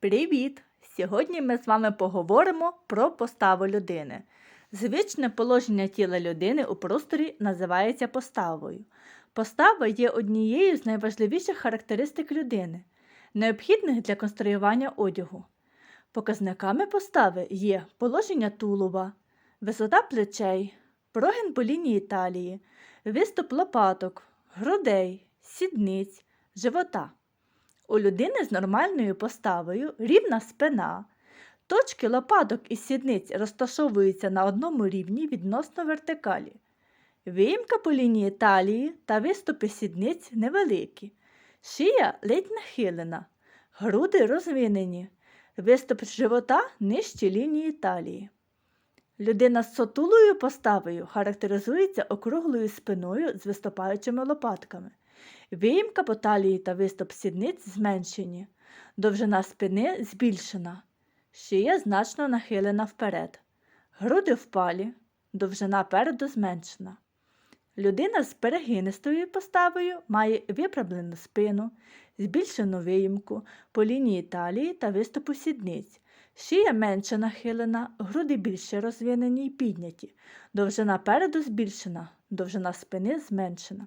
Привіт! Сьогодні ми з вами поговоримо про поставу людини. Звичне положення тіла людини у просторі називається поставою. Постава є однією з найважливіших характеристик людини, необхідних для конструювання одягу. Показниками постави є положення тулуба, висота плечей, прогин по лінії талії, виступ лопаток, грудей, сідниць, живота. У людини з нормальною поставою рівна спина. Точки лопаток і сідниць розташовуються на одному рівні відносно вертикалі. Виїмка по лінії талії та виступи сідниць невеликі. Шия ледь нахилена, груди розвинені, виступ живота нижче лінії талії. Людина з сотулою поставою характеризується округлою спиною з виступаючими лопатками. Виїмка по талії та виступ сідниць зменшені, довжина спини збільшена, шия значно нахилена вперед, груди впалі, довжина переду зменшена. Людина з перегинистою поставою має виправлену спину, збільшену виїмку по лінії талії та виступу сідниць. Шия менше нахилена, груди більше розвинені й підняті, довжина переду збільшена, довжина спини зменшена.